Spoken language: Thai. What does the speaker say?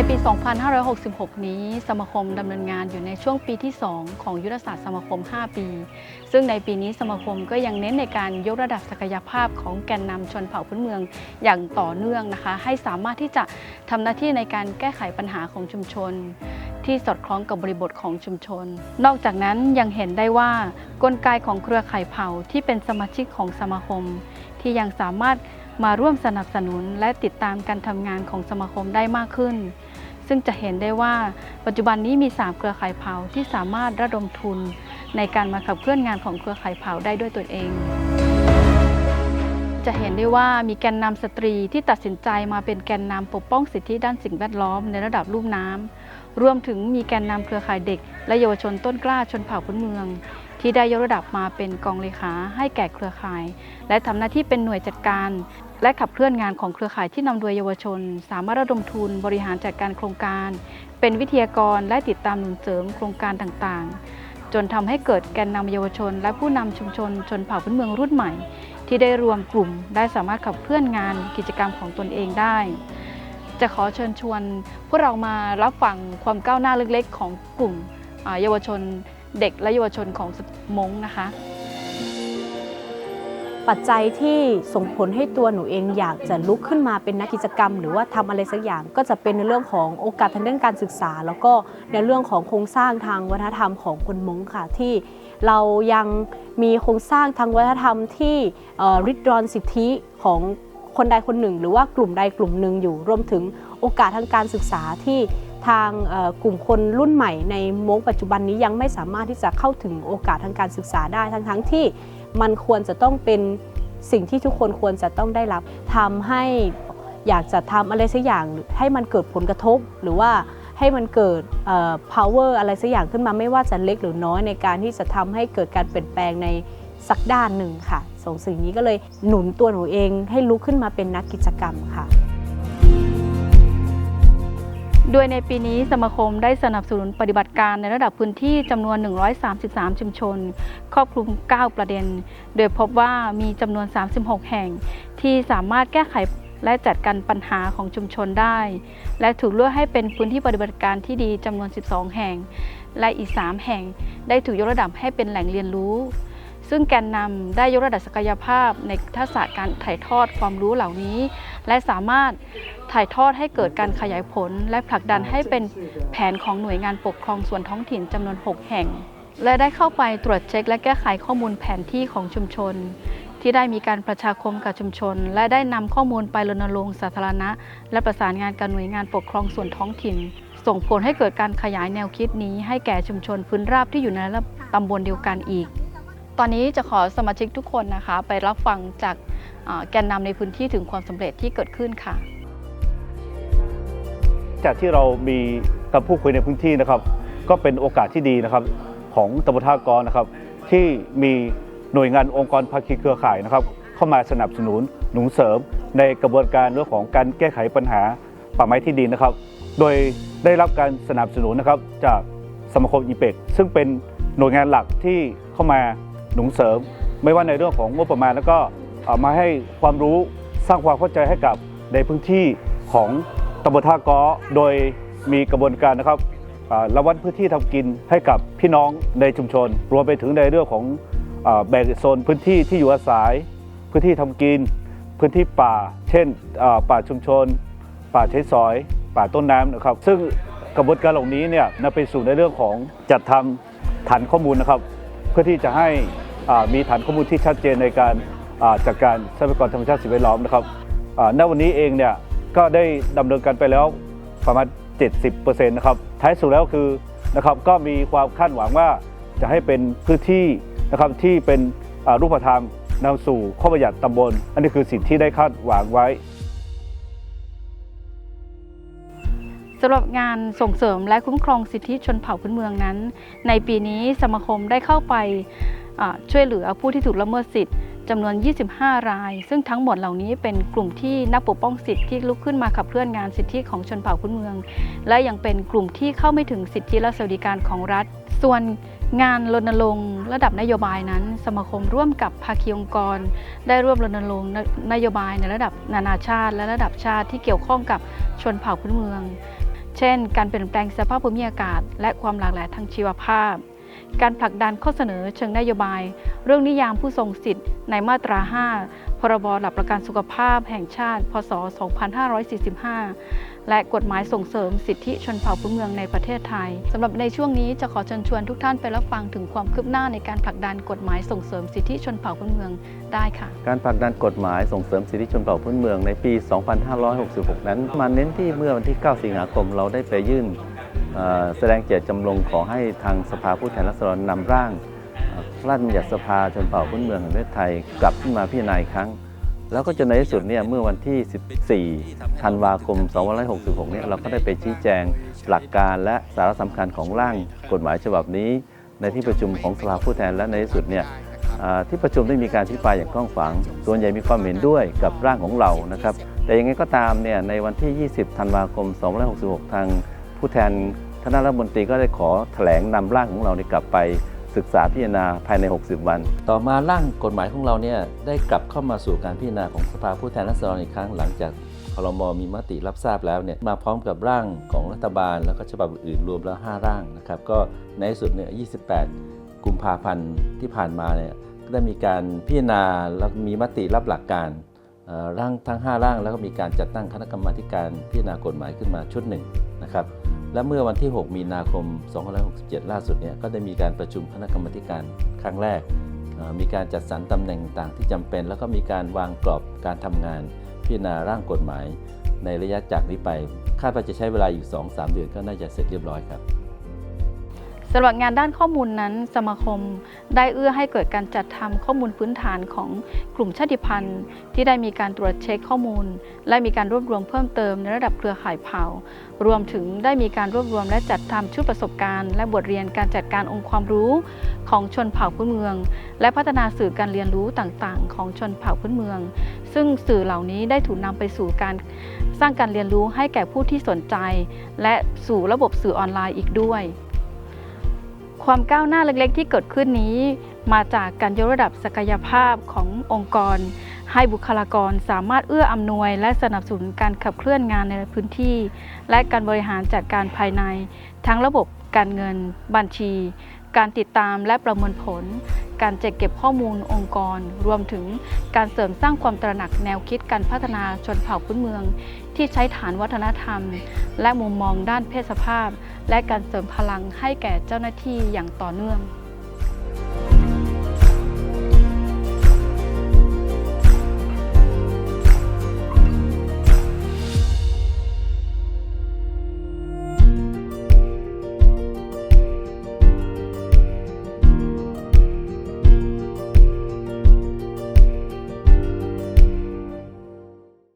ในปี 2566 นี้ สมาคมดำเนินงานอยู่ในช่วงปีที่ 2 ของยุทธศาสตร์สมาคม 5 ปี ซึ่งในปีนี้สมาคมก็ยังเน้นในการยกระดับศักยภาพของแกนนำชนเผ่าพื้นเมืองอย่างต่อเนื่องนะคะ ให้สามารถที่จะทำหน้าที่ในการแก้ไขปัญหาของชุมชน ที่สอดคล้องกับบริบทของชุมชน นอกจากนั้นยังเห็นได้ว่ากลไกของเครือข่ายเผ่าที่เป็นสมาชิกของสมาคม ที่ยังสามารถ มาร่วมสนับสนุนและติดตามการทำงานของสมาคมได้มากขึ้น ซึ่งจะเห็นได้ว่าปัจจุบันนี้มี 3 เครือข่ายเผ่าที่สามารถระดมทุน ในการมาขับเคลื่อนงานของเครือข่ายเผ่าได้ด้วยตนเอง จะเห็นได้ว่ามีแกนนำสตรีที่ตัดสินใจมาเป็นแกนนำปกป้องสิทธิด้านสิ่งแวดล้อมในระดับลุ่มน้ำรวมถึงมีแกนนำเครือข่ายเด็ก และเยาวชนต้นกล้าชนเผ่าพื้นเมือง ที่ได้ยกระดับมาเป็นกองเลขาให้แก่เครือข่าย และทำหน้าที่เป็นหน่วยจัดการ และขับเคลื่อนงานของเครือข่ายที่นำโดยเยาวชน สามารถระดมทุนบริหารจัดการโครงการ เป็นวิทยากรและติดตามหนุนเสริมโครงการต่างๆ จนทำให้เกิดแกนนำเยาวชน และผู้นำชุมชนชนเผ่าพื้นเมืองรุ่นใหม่ ที่ได้รวมกลุ่ม ได้สามารถขับเคลื่อนงานกิจกรรมของตนเองได้จะขอเชิญชวนพวกเรามารับฟังความก้าวหน้าเล็กๆ ของกลุ่มเยาวชน เด็กและเยาวชนของมงนะคะ ปัจจัยที่ส่งผลให้ตัวหนูเองอยากจะลุกขึ้นมาเป็นนักกิจกรรม หรือว่าทำอะไรสักอย่างก็จะเป็นในเรื่องของโอกาสทางด้านการศึกษา แล้วก็ในเรื่องของโครงสร้างทางวัฒนธรรมของคนมงค่ะที่เรายังมีโครงสร้างทางวัฒนธรรมที่ริดรอนสิทธิของคนใดคนหนึ่ง หรือว่ากลุ่มใดกลุ่มหนึ่งอยู่รวมถึงโอกาสทางการศึกษาที่ ทางกลุ่มคนรุ่นใหม่ในมงปัจจุบันนี้ยังไม่สามารถที่จะเข้าถึงโอกาสทางการศึกษาได้ทั้งๆที่มันควรจะต้องเป็นสิ่งที่ทุกคนควรจะต้องได้รับทำให้อยากจะทำอะไรสักอย่างให้มันเกิดผลกระทบหรือว่าให้มันเกิด power อะไรสักอย่างขึ้นมาไม่ว่าจะเล็กหรือน้อยในการที่จะทำให้เกิดการเปลี่ยนแปลงในสักด้านหนึ่งค่ะส่งสิ่งนี้ก็เลยหนุนตัวหนูเองให้ลุกขึ้นมาเป็นนักกิจกรรมค่ะ โดยในปีนี้สมาคมได้สนับสนุนปฏิบัติการในระดับพื้นที่จำนวน 133 ชุมชน ครอบคลุม 9 ประเด็น โดยพบว่ามีจำนวน 36 แห่ง ที่สามารถแก้ไขและจัดการปัญหาของชุมชนได้ และถูกเลือกให้เป็นพื้นที่ปฏิบัติการที่ดีจำนวน 12 แห่ง และอีก 3 แห่ง ได้ถูกยกระดับให้เป็นแหล่งเรียนรู้ ซึ่งแกนนำได้ยกระดับศักยภาพในทักษะการถ่ายทอดความรู้เหล่านี้ และสามารถถ่ายทอดให้เกิดการขยายผล และผลักดันให้เป็นแผนของหน่วยงานปกครองส่วนท้องถิ่นจำนวน 6 แห่ง และได้เข้าไปตรวจเช็ค และแก้ไขข้อมูลแผนที่ของชุมชน ที่ได้มีการประชาคมกับชุมชน และได้นำข้อมูลไปรณรงค์สาธารณะ และประสานงานกับหน่วยงานปกครองส่วนท้องถิ่น ส่งผลให้เกิดการขยายแนวคิดนี้ ให้แก่ชุมชนพื้นราบที่อยู่ในตำบลเดียวกันอีก ตอนนี้จะขอสมาชิกทุกคนนะคะ ไปรับฟังจากแกนนำในพื้นที่ถึงความสำเร็จที่เกิดขึ้นค่ะ จากที่เรามีกับผู้คุยในพื้นที่นะครับ ก็เป็นโอกาสที่ดีนะครับของตำบลท่ากรนะครับ ที่มีหน่วยงานองค์กรภาคีเครือข่ายนะครับ เข้ามาสนับสนุนหนุนเสริม ในกระบวนการเรื่องของการแก้ไขปัญหาป่าไม้ที่ดินนะครับ โดยได้รับการสนับสนุนนะครับจากสมาคมอีเปกซึ่งเป็นหน่วยงานหลักที่เข้ามา หนุนเสริม ไม่ว่าในเรื่องของงบประมาณแล้วก็มาให้ความรู้สร้างความเข้าใจให้กับในพื้นที่ของตำบลท่ากอโดยมีกระบวนการนะครับอ่าระวัดพื้นที่ทำกินให้กับพี่น้องในชุมชน รวมไปถึงในเรื่องของอแบ่งโซนพื้นที่ที่อยู่อาศัย พื้นที่ทำกิน พื้นที่ป่า เช่นป่าชุมชน ป่าใช้สอย ป่าต้นน้ำนะครับ ซึ่งกระบวนการเหล่านี้เนี่ยนำไปสู่ในเรื่องของจัดทำฐานข้อมูลนะครับ พื่อที่จะให้มีฐานข้อมูลที่ชัดเจนในการจัดการทรัพยากรธรรมชาติสิ่งแวดล้อมนะครับณวันนี้เองเนี่ยก็ได้ดำเนินการไปแล้วประมาณ 70%นะครับท้ายสุดแล้วคือนะครับก็มีความคาดหวังว่าจะให้เป็นพื้นที่นะครับที่เป็นรูปธรรมนำสู่ข้อประหยัดตำบล อันนี้คือสิ่งที่ได้คาดหวังไว้ สำหรับงานส่งเสริมและคุ้มครองสิทธิชนเผ่าพื้นเมืองนั้น ในปีนี้สมาคมได้เข้าไปช่วยเหลือผู้ที่ถูกละเมิดสิทธิ์จำนวน 25 ราย ซึ่งทั้งหมดเหล่านี้เป็นกลุ่มที่นักปกป้องสิทธิที่ลุกขึ้นมาขับเคลื่อนงานสิทธิของชนเผ่าพื้นเมือง และยังเป็นกลุ่มที่เข้าไม่ถึงสิทธิและสวัสดิการของรัฐ ส่วนงานรณรงค์ระดับนโยบายนั้น สมาคมร่วมกับภาคีองค์กร ได้ร่วมรณรงค์นโยบายในระดับนานาชาติ และระดับชาติที่เกี่ยวข้องกับชนเผ่าพื้นเมือง เช่น การเปลี่ยนแปลงสภาพภูมิอากาศ และความหลากหลายทางชีวภาพ การผลักดันข้อเสนอเชิงนโยบาย เรื่องนิยามผู้ทรงสิทธิ์ในมาตรา 5 พรบหลักประกันสุขภาพแห่งชาติ พศ 2545 และกฎหมายส่งเสริมสิทธิชนเผ่าพื้นเมืองในประเทศไทยสำหรับในช่วงนี้จะขอเชิญชวนทุกท่านไปรับฟังถึงความคืบหน้าในการผลักดันกฎหมายส่งเสริมสิทธิชนเผ่าพื้นเมืองได้ค่ะ การผลักดันกฎหมายส่งเสริมสิทธิชนเผ่าพื้นเมืองในปี 2566 นั้นมาเน้นที่เมื่อวันที่ 9 สิงหาคมเราได้ไปยื่นแสดงเจตจำลงขอให้ทางสภาผู้แทนราษฎรนำร่างพระราชบัญญัติสภาชนเผ่าพื้นเมืองแห่งประเทศไทยกลับขึ้นมาพิจารณาอีกครั้ง แล้วก็จนในที่สุดเนี่ยเมื่อวันที่ 14 ธันวาคม 2566 เนี่ยเราก็ได้ไปชี้แจงหลักการและสาระสำคัญของร่างกฎหมายฉบับนี้ ในที่ประชุมของสภาผู้แทนและในที่สุดเนี่ยที่ประชุมได้มีการพิปรายอย่างกว้างขวางส่วนใหญ่มีความเห็นด้วยกับร่างของเรานะครับ แต่ยังไงก็ตามเนี่ยในวันที่ 20 ธันวาคม 2566 ทางผู้แทนคณะรัฐมนตรีก็ได้ขอแถลงนำร่างของเราเนี่ยกลับไป ศึกษาพิจารณาภายใน 60 วัน ต่อมาร่างกฎหมายของเราเนี่ยได้กลับเข้ามาสู่การพิจารณาของสภาผู้แทนราษฎรอีกครั้งหลังจากครมมีมติรับทราบแล้วเนี่ยมาพร้อมกับร่างของรัฐบาล แล้วก็ฉบับอื่นรวมแล้ว 5 ร่างนะครับก็ในสุดเนี่ย28 กุมภาพันธ์ที่ผ่านมาเนี่ยได้มีการพิจารณาแล้วมีมติรับหลักการร่างทั้ง 5 ร่าง แล้วก็มีการจัดตั้งคณะกรรมาการพิจารณากฎหมายขึ้นมาชุดหนึ่งนะครับ และเมื่อวันที่ 6 มีนาคม 2567 ล่าสุดเนี่ยก็ได้มีการประชุมคณะกรรมการครั้งแรก มีการจัดสรรตำแหน่งต่างที่จำเป็น แล้วก็มีการวางกรอบการทำงาน พิจารณาร่างกฎหมาย ในระยะจากนี้ไป คาดว่าจะใช้เวลาอยู่ 2-3 เดือนก็น่าจะเสร็จเรียบร้อยครับ สำหรับงานด้านข้อมูลนั้น สมาคมได้เอื้อให้เกิดการจัดทำข้อมูลพื้นฐานของกลุ่มชาติพันธุ์ ที่ได้มีการตรวจเช็คข้อมูล และมีการรวบรวมเพิ่มเติมในระดับเครือข่ายเผ่า รวมถึงได้มีการรวบรวมและจัดทำชุดประสบการณ์ และบทเรียนการจัดการองค์ความรู้ของชนเผ่าพื้นเมือง และพัฒนาสื่อการเรียนรู้ต่างๆ ของชนเผ่าพื้นเมือง ซึ่งสื่อเหล่านี้ได้ถูกนำไปสู่การสร้างการเรียนรู้ให้แก่ผู้ที่สนใจ และสู่ระบบสื่อออนไลน์อีกด้วย ความก้าวหน้าเล็กๆ ที่เกิดขึ้นนี้ มาจากการยกระดับศักยภาพขององค์กร ให้บุคลากรสามารถเอื้ออำนวย และสนับสนุนการขับเคลื่อนงานในพื้นที่ และการบริหารจัดการภายใน ทั้งระบบการเงินบัญชี การติดตามและประเมินผล การจัดเก็บข้อมูลองค์กร รวมถึงการเสริมสร้างความตระหนักแนวคิดการพัฒนาชนเผ่าพื้นเมือง ที่ใช้ฐานวัฒนธรรม และมุมมองด้านเพศสภาพ และการเสริมพลังให้แก่เจ้าหน้าที่อย่างต่อเนื่อง